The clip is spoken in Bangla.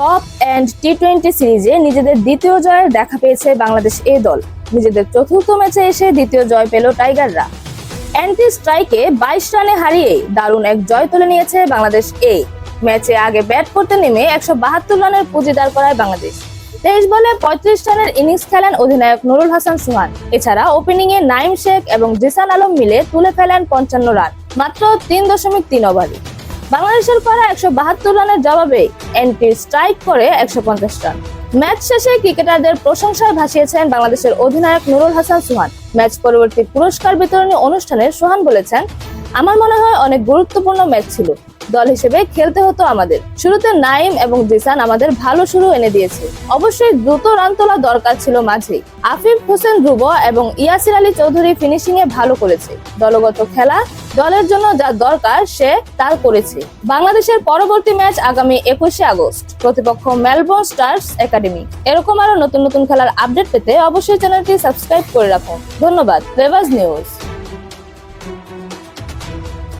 টপ অ্যান্ড টি টোয়েন্টি সিরিজে নিজেদের দ্বিতীয় জয়ের দেখা পেয়েছে বাংলাদেশ এ দল। নিজেদের চতুর্থ ম্যাচে এসে দ্বিতীয় জয় পেল টাইগাররা। অ্যান্টি স্ট্রাইকে বাইশ রানে হারিয়ে দারুণ এক জয় তুলে নিয়েছে বাংলাদেশ এ। ম্যাচে আগে ব্যাট করতে নেমে একশো বাহাত্তর রানের পুঁজি দাঁড় করায় বাংলাদেশ। তেইশ বলে পঁয়ত্রিশ রানের ইনিংস খেলেন অধিনায়ক নুরুল হাসান সুহান। এছাড়া ওপেনিং এ নাইম শেখ এবং জিসান আলম মিলে তুলে ফেলেন পঞ্চান্ন রান, মাত্র তিন দশমিক তিন ওভারে। বাংলাদেশের করা একশো বাহাত্তর রানের জবাবে এন্ট্রি স্ট্রাইক করে একশো পঞ্চাশ রান। ম্যাচ শেষে ক্রিকেটারদের প্রশংসায় ভাসিয়েছেন বাংলাদেশের অধিনায়ক নুরুল হাসান সুহান। ম্যাচ পরবর্তী পুরস্কার বিতরণী অনুষ্ঠানে সুহান বলেছেন, আমার মনে হয় অনেক গুরুত্বপূর্ণ ম্যাচ ছিল। দল হিসেবে খেলতে হতো আমাদের। শুরুতে নাইম এবং জিসান আমাদের ভালো শুরু এনে দিয়েছে। অবশ্যই দ্রুত রান তোলা দরকার ছিল মাঝেই। আফিফ হোসেন ধ্রুব এবং ইয়াসির আলী চৌধুরী ফিনিশিং এ ভালো করেছে। দলগত খেলা, দলের জন্য যা দরকার সে তার করেছে। বাংলাদেশের পরবর্তী ম্যাচ আগামী একুশে আগস্ট। প্রতিপক্ষ মেলবোর্ন স্টার্স একাডেমি। এরকম আরও নতুন নতুন খেলার আপডেট পেতে অবশ্যই চ্যানেলটি সাবস্ক্রাইব করে রাখুন। ধন্যবাদ। রেভাজ নিউজ।